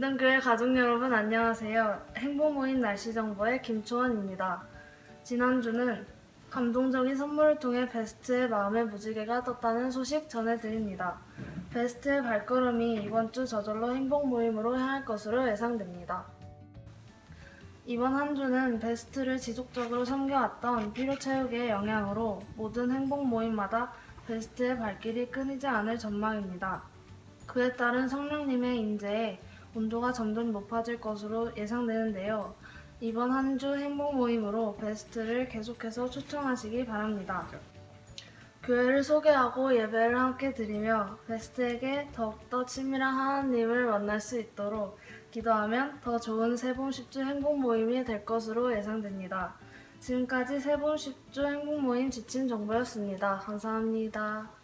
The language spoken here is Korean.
김등교회 가족 여러분 안녕하세요. 행복모임 날씨정보의 김초원입니다. 지난주는 감동적인 선물을 통해 베스트의 마음의 무지개가 떴다는 소식 전해드립니다. 베스트의 발걸음이 이번 주 저절로 행복모임으로 향할 것으로 예상됩니다. 이번 한 주는 베스트를 지속적으로 섬겨왔던 필요체육의 영향으로 모든 행복 모임마다 베스트의 발길이 끊이지 않을 전망입니다. 그에 따른 성령님의 인재에 온도가 점점 높아질 것으로 예상되는데요. 이번 한 주 행복 모임으로 베스트를 계속해서 추천하시기 바랍니다. 교회를 소개하고 예배를 함께 드리며 베스트에게 더욱더 친밀한 하나님을 만날 수 있도록 기도하면 더 좋은 세봄 10주 행복 모임이 될 것으로 예상됩니다. 지금까지 세봄 10주 행복 모임 지침 정보였습니다. 감사합니다.